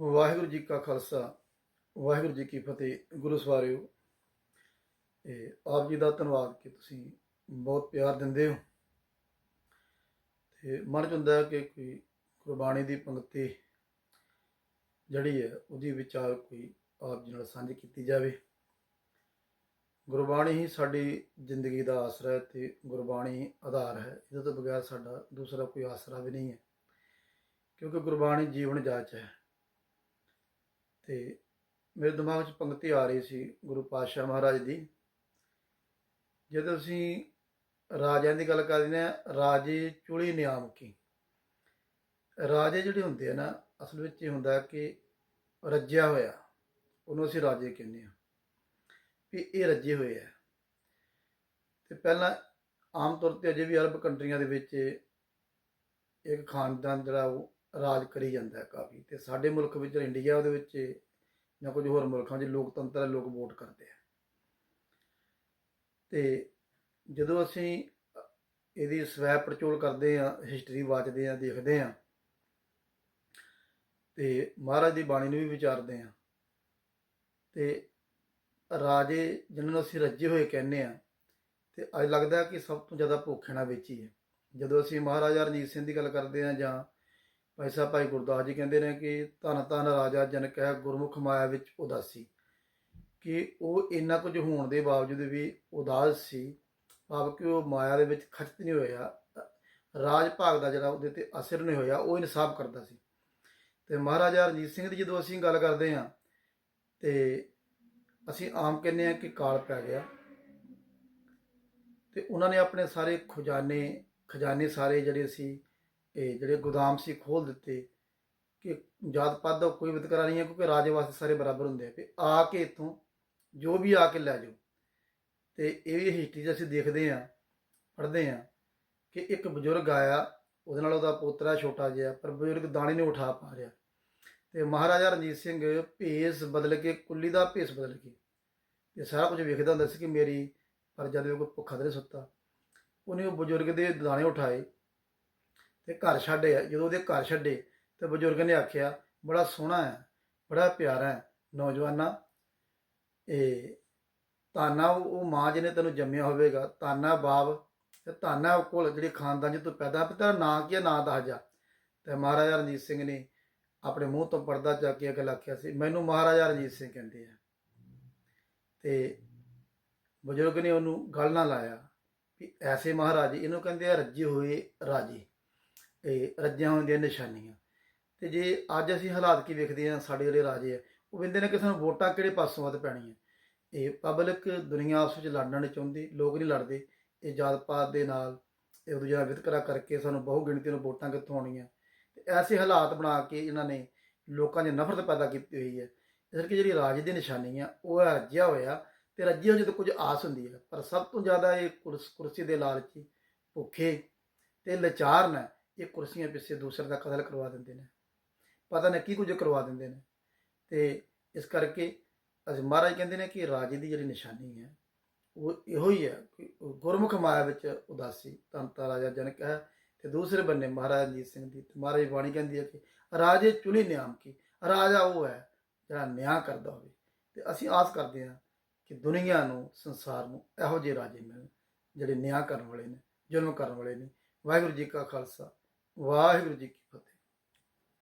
ਵਾਹਿਗੁਰੂ ਜੀ ਕਾ ਖਾਲਸਾ, ਵਾਹਿਗੁਰੂ ਜੀ ਕੀ ਫਤਿਹ, ਗੁਰੂ ਸਵਾਰਿਓ। ਇਹ ਆਪ ਜੀ ਦਾ ਧੰਨਵਾਦ ਕਿ ਤੁਸੀਂ ਬਹੁਤ ਪਿਆਰ ਦਿੰਦੇ ਹੋ। ਤੇ ਮਨ ਚ ਹੁੰਦਾ ਹੈ ਕਿ ਕੋਈ ਗੁਰਬਾਣੀ ਦੀ ਪੰਕਤੀ ਜਿਹੜੀ ਹੈ, ਉਹਦੀ ਵਿਚਾਰ ਕੋਈ ਆਪ ਜੀ ਨਾਲ ਸਾਂਝੀ ਕੀਤੀ ਜਾਵੇ। ਗੁਰਬਾਣੀ ਹੀ ਸਾਡੀ ਜ਼ਿੰਦਗੀ ਦਾ ਆਸਰਾ ਹੈ ਤੇ ਗੁਰਬਾਣੀ ਆਧਾਰ ਹੈ। ਇਹਦੇ ਤੋਂ ਬਗੈਰ ਸਾਡਾ ਦੂਸਰਾ ਕੋਈ ਆਸਰਾ ਵੀ ਨਹੀਂ ਹੈ। ਕਿਉਂਕਿ ਗੁਰਬਾਣੀ ਜੀਵਨ ਜਾਚ ਹੈ। ਤੇ ਮੇਰੇ ਦਿਮਾਗ 'ਚ ਪੰਕਤੀ ਆ ਰਹੀ ਸੀ ਗੁਰੂ ਪਾਤਸ਼ਾਹ ਮਹਾਰਾਜ ਦੀ। ਜਦੋਂ ਅਸੀਂ ਰਾਜਿਆਂ ਦੀ ਗੱਲ ਕਰਦੇ ਹਾਂ, ਰਾਜੇ ਚੁਲੀ ਨਿਆਮ ਕੀ? ਰਾਜੇ ਜਿਹੜੇ ਹੁੰਦੇ ਆ ਨਾ, ਅਸਲ ਵਿੱਚ ਇਹ ਹੁੰਦਾ ਕਿ ਰੱਜਿਆ ਹੋਇਆ, ਉਹਨੂੰ ਅਸੀਂ ਰਾਜੇ ਕਹਿੰਦੇ ਆ ਵੀ ਇਹ ਰੱਜੇ ਹੋਏ ਆ। ਤੇ ਪਹਿਲਾਂ ਆਮ ਤੌਰ ਤੇ ਅਜੇ ਵੀ ਅਰਬ ਕੰਟਰੀਆਂ ਦੇ ਵਿੱਚ ਇੱਕ ਖਾਨਦਾਨ ਜਿਹੜਾ ਉਹ ਰਾਜ ਕਰੀ ਜਾਂਦਾ ਹੈ ਕਾਫੀ ਤੇ ਸਾਡੇ ਮੁਲਕ ਵਿੱਚ, ਇੰਡੀਆ ਦੇ ਵਿੱਚ ਜਾਂ ਕੁਝ ਹੋਰ ਮੁਲਕਾਂ 'ਚ ਲੋਕਤੰਤਰ ਹੈ, ਲੋਕ ਵੋਟ ਕਰਦੇ ਆ ਤੇ ਜਦੋਂ ਅਸੀਂ ਇਹਦੀ ਸਵੈ ਪਰਚੋਲ ਕਰਦੇ ਆ ਹਿਸਟਰੀ ਵਾਚਦੇ ਆ ਦੇਖਦੇ ਆ ਤੇ ਮਹਾਰਾਜ ਦੀ ਬਾਣੀ ਨੂੰ ਵੀ ਵਿਚਾਰਦੇ ਆ ਤੇ ਰਾਜੇ ਜਿਨ੍ਹਾਂ ਨੂੰ ਅਸੀਂ ਰੱਜੇ ਹੋਏ ਕਹਿੰਦੇ ਆ ਤੇ ਅੱਜ ਲੱਗਦਾ ਕਿ ਸਭ ਤੋਂ ਜ਼ਿਆਦਾ ਭੁੱਖਣਾ ਵਿੱਚ ਹੀ ਹੈ। ਜਦੋਂ ਅਸੀਂ ਮਹਾਰਾਜਾ ਰਣਜੀਤ ਸਿੰਘ ਦੀ ਗੱਲ ਕਰਦੇ ਆ ਜਾਂ ਭਾਈ ਸਾਹਿਬ ਭਾਈ ਗੁਰਦਾਸ ਜੀ ਕਹਿੰਦੇ ਨੇ ਕਿ ਧਨ ਧੰਨ ਰਾਜਾ ਜਨਕ ਹੈ ਗੁਰਮੁਖ ਮਾਇਆ ਵਿੱਚ ਉਦਾਸੀ। ਕਿ ਉਹ ਇੰਨਾ ਕੁਝ ਹੋਣ ਦੇ ਬਾਵਜੂਦ ਵੀ ਉਦਾਸ ਸੀ, ਭਾਵ ਕਿ ਉਹ ਮਾਇਆ ਦੇ ਵਿੱਚ ਖਚਤ ਨਹੀਂ ਹੋਇਆ। ਰਾਜ ਭਾਗ ਦਾ ਜਿਹੜਾ ਉਹਦੇ ਤੇ ਅਸਰ ਨਹੀਂ ਹੋਇਆ, ਉਹ ਇਨਸਾਫ ਕਰਦਾ ਸੀ। ਤੇ ਮਹਾਰਾਜਾ ਰਣਜੀਤ ਸਿੰਘ ਦੀ ਜਦੋਂ ਅਸੀਂ ਗੱਲ ਕਰਦੇ ਹਾਂ, ਤੇ ਅਸੀਂ ਆਮ ਕਹਿੰਦੇ ਹਾਂ ਕਿ ਕਾਲ ਪੈ ਗਿਆ। ਤੇ ਉਹਨਾਂ ਨੇ ਆਪਣੇ ਸਾਰੇ ਖਜ਼ਾਨੇ ਖਜ਼ਾਨੇ ਸਾਰੇ ਜਿਹੜੇ ਸੀ ਇਹ ਜਿਹੜੇ ਗੋਦਾਮ ਸੀ ਖੋਲ ਦਿੱਤੇ ਕਿ ਜਾਤ ਪਾਤ ਦਾ ਕੋਈ ਵਿਤਕਰਾ ਨਹੀਂ ਹੈ ਕਿਉਂਕਿ ਰਾਜੇ ਵਾਸਤੇ ਸਾਰੇ ਬਰਾਬਰ ਹੁੰਦੇ ਆ। ਤੇ ਆ ਕੇ ਇੱਥੋਂ ਜੋ ਵੀ ਆ ਕੇ ਲੈ ਜਾਓ। ਤੇ ਇਹ ਵੀ ਹਿਸਟਰੀ 'ਚ ਅਸੀਂ ਦੇਖਦੇ ਆ ਪੜ੍ਹਦੇ ਆ ਕਿ ਇੱਕ ਬਜ਼ੁਰਗ ਆਇਆ, ਉਹਦੇ ਨਾਲ ਉਹਦਾ ਪੋਤਰਾ ਛੋਟਾ ਜਿਹਾ, ਪਰ ਬਜ਼ੁਰਗ ਦਾਣੇ ਨਹੀਂ ਉਠਾ ਪਾ ਰਿਹਾ ਤੇ ਮਹਾਰਾਜਾ ਰਣਜੀਤ ਸਿੰਘ ਭੇਸ ਬਦਲ ਕੇ, ਕੁੱਲੀ ਦਾ ਭੇਸ ਬਦਲ ਕੇ, ਇਹ ਸਾਰਾ ਕੁਝ ਵੇਖਦਾ ਹੁੰਦਾ ਸੀ ਕਿ ਮੇਰੀ ਪਰਜਾ ਦੇ ਕੋਈ ਭੁੱਖਾ ਤੇ ਸੁੱਤਾ। ਉਹਨੇ ਉਹ ਬਜ਼ੁਰਗ ਦੇ ਦਾਣੇ ਉਠਾਏ ਤੇ ਘਰ ਛੱਡਿਆ ਜਦੋਂ ਉਹਦੇ ਘਰ ਛੱਡੇ ਤੇ ਬਜ਼ੁਰਗ ਨੇ ਆਖਿਆ, ਬੜਾ ਸੋਹਣਾ ਹੈ, ਬੜਾ ਪਿਆਰਾ ਹੈ ਨੌਜਵਾਨਾ। ਇਹ ਤਾਨਾ ਉਹ ਉਹ ਮਾਂ ਜਿਹਨੇ ਤੈਨੂੰ ਜੰਮਿਆ ਹੋਵੇਗਾ ਤਾਨਾ ਬਾਪ ਤੇ ਤਾਨਾ ਉਹ ਕੋਲ ਜਿਹੜੇ ਖਾਨਦਾਨ ਚ ਤੂੰ ਪੈਦਾ ਪਿਆ ਤੇਰਾ ਨਾਂ ਕੀ ਹੈ? ਨਾਂ ਦੱਸ ਜਾ। ਤੇ ਮਹਾਰਾਜਾ ਰਣਜੀਤ ਸਿੰਘ ਨੇ ਆਪਣੇ ਮੂੰਹ ਤੋਂ ਪਰਦਾ ਚੱਕ ਕੇ ਅਗਲ ਆਖਿਆ ਸੀ, ਮੈਨੂੰ ਮਹਾਰਾਜਾ ਰਣਜੀਤ ਸਿੰਘ ਕਹਿੰਦੇ ਆ। ਤੇ ਬਜ਼ੁਰਗ ਨੇ ਉਹਨੂੰ ਗੱਲ ਨਾ ਲਾਇਆ ਵੀ ਐਸੇ ਮਹਾਰਾਜੇ, ਇਹਨੂੰ ਕਹਿੰਦੇ ਆ ਰੱਜੇ ਹੋਏ ਰਾਜੇ। ਇਹ ਰੱਜਿਆਂ ਹੋਣ ਦੀਆਂ ਨਿਸ਼ਾਨੀਆਂ। ਤੇ ਜੇ ਅੱਜ ਅਸੀਂ ਹਾਲਾਤ ਕੀ ਵੇਖਦੇ ਹਾਂ, ਸਾਡੇ ਜਿਹੜੇ ਰਾਜੇ ਆ, ਉਹ ਕਹਿੰਦੇ ਨੇ ਕਿ ਸਾਨੂੰ ਵੋਟਾਂ ਕਿਹੜੇ ਪਾਸੋਂ ਵੱਧ ਪੈਣੀਆਂ। ਇਹ ਪਬਲਿਕ ਦੁਨੀਆ ਆਪਸ ਵਿੱਚ ਲੜਨਾ ਨਹੀਂ ਚਾਹੁੰਦੀ, ਲੋਕ ਨਹੀਂ ਲੜਦੇ। ਇਹ ਜਾਤ ਪਾਤ ਦੇ ਨਾਲ ਇਹ ਦੂਜਾ ਵਿਤਕਰਾ ਕਰਕੇ ਸਾਨੂੰ ਬਹੁ ਗਿਣਤੀ ਨੂੰ ਵੋਟਾਂ ਕਿੱਥੋਂ ਆਉਣੀਆਂ। ਤੇ ਐਸੇ ਹਾਲਾਤ ਬਣਾ ਕੇ ਇਹਨਾਂ ਨੇ ਲੋਕਾਂ 'ਚ ਨਫ਼ਰਤ ਪੈਦਾ ਕੀਤੀ ਹੋਈ ਹੈ। ਇਸ ਕਰਕੇ ਜਿਹੜੀ ਰਾਜ ਦੀ ਨਿਸ਼ਾਨੀ ਆ ਉਹ ਹੈ ਰੱਜਿਆ ਹੋਇਆ ਤੇ ਰੱਜੇ ਹੋ ਜਦੋਂ ਕੁਝ ਆਸ ਹੁੰਦੀ ਹੈ। ਪਰ ਸਭ ਤੋਂ ਜ਼ਿਆਦਾ ਇਹ ਕੁਰਸ- ਕੁਰਸੀ ਦੇ ਲਾਲਚੀ, ਭੁੱਖੇ ਤੇ ਲਾਚਾਰ ਨੇ ਇਹ ਕੁਰਸੀਆਂ ਪਿੱਛੇ ਦੂਸਰੇ ਦਾ ਕਤਲ ਕਰਵਾ ਦਿੰਦੇ ਨੇ। ਪਤਾ ਨਹੀਂ ਕੀ ਕੁਝ ਕਰਵਾ ਦਿੰਦੇ ਨੇ। ਤੇ ਇਸ ਕਰਕੇ ਅਸੀਂ ਮਹਾਰਾਜ ਕਹਿੰਦੇ ਨੇ ਕਿ ਰਾਜੇ ਦੀ ਜਿਹੜੀ ਨਿਸ਼ਾਨੀ ਹੈ, ਉਹ ਇਹੋ ਹੀ ਹੈ ਕਿ ਉਹ ਗੁਰਮੁਖ ਮਾਇਆ ਵਿੱਚ ਉਦਾਸੀ ਤੰਤਾ ਰਾਜਾ ਜਨਕ ਹੈ ਤੇ ਦੂਸਰੇ ਬੰਨੇ ਮਹਾਰਾਜ ਰਣਜੀਤ ਸਿੰਘ ਦੀ, ਤੇ ਮਹਾਰਾਜ ਬਾਣੀ ਕਹਿੰਦੀ ਹੈ ਕਿ ਰਾਜੇ ਚੁਣੀ ਨਿਆਮ ਕੀ, ਰਾਜਾ ਉਹ ਹੈ ਜਿਹੜਾ ਨਿਆਂ ਕਰਦਾ ਹੋਵੇ। ਤੇ ਅਸੀਂ ਆਸ ਕਰਦੇ ਹਾਂ ਕਿ ਦੁਨੀਆ ਨੂੰ, ਸੰਸਾਰ ਨੂੰ ਇਹੋ ਜਿਹੇ ਰਾਜੇ ਮਿਲਣ ਜਿਹੜੇ ਨਿਆਂ ਕਰਨ ਵਾਲੇ ਨੇ, ਜ਼ੁਲਮ ਕਰਨ ਵਾਲੇ ਨੇ। ਵਾਹਿਗੁਰੂ ਜੀ ਕਾ ਖਾਲਸਾ। ਵਾਹਿਗੁਰੂ ਜੀ ਕੀ ਫਤਿਹ।